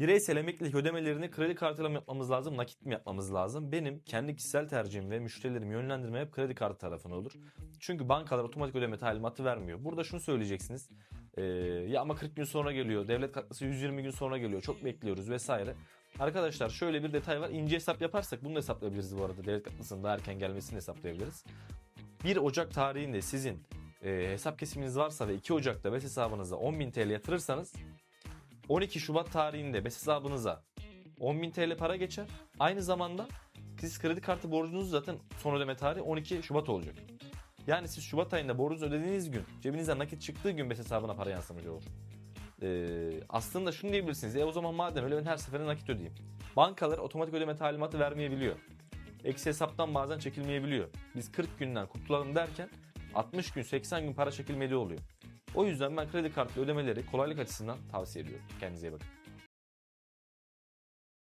Bireysel emeklilik ödemelerini kredi kartıyla mı yapmamız lazım, nakit mi yapmamız lazım? Benim kendi kişisel tercihim ve müşterilerimi yönlendirme hep kredi kartı tarafına olur. Çünkü bankalar otomatik ödeme talimatı vermiyor. Burada şunu söyleyeceksiniz. Ee, ya ama 40 gün sonra geliyor, devlet katkısı 120 gün sonra geliyor, çok bekliyoruz vesaire. Arkadaşlar şöyle bir detay var. İnce hesap yaparsak bunu da hesaplayabiliriz bu arada. Devlet katkısının daha erken gelmesini hesaplayabiliriz. 1 Ocak tarihinde sizin e, hesap kesiminiz varsa ve 2 Ocak'ta BES hesabınıza 10.000 TL yatırırsanız 12 Şubat tarihinde BES hesabınıza 10.000 TL para geçer. Aynı zamanda siz kredi kartı borcunuz zaten son ödeme tarihi 12 Şubat olacak. Yani siz Şubat ayında borcunuzu ödediğiniz gün cebinizden nakit çıktığı gün BES hesabına para yansımış olur. Ee, aslında şunu diyebilirsiniz. E o zaman madem öyle ben her seferinde nakit ödeyeyim. Bankalar otomatik ödeme talimatı vermeyebiliyor. Eksi hesaptan bazen çekilmeyebiliyor. Biz 40 günden kurtulalım derken 60 gün 80 gün para çekilmediği oluyor. O yüzden ben kredi kartlı ödemeleri kolaylık açısından tavsiye ediyorum. Kendinize iyi bakın.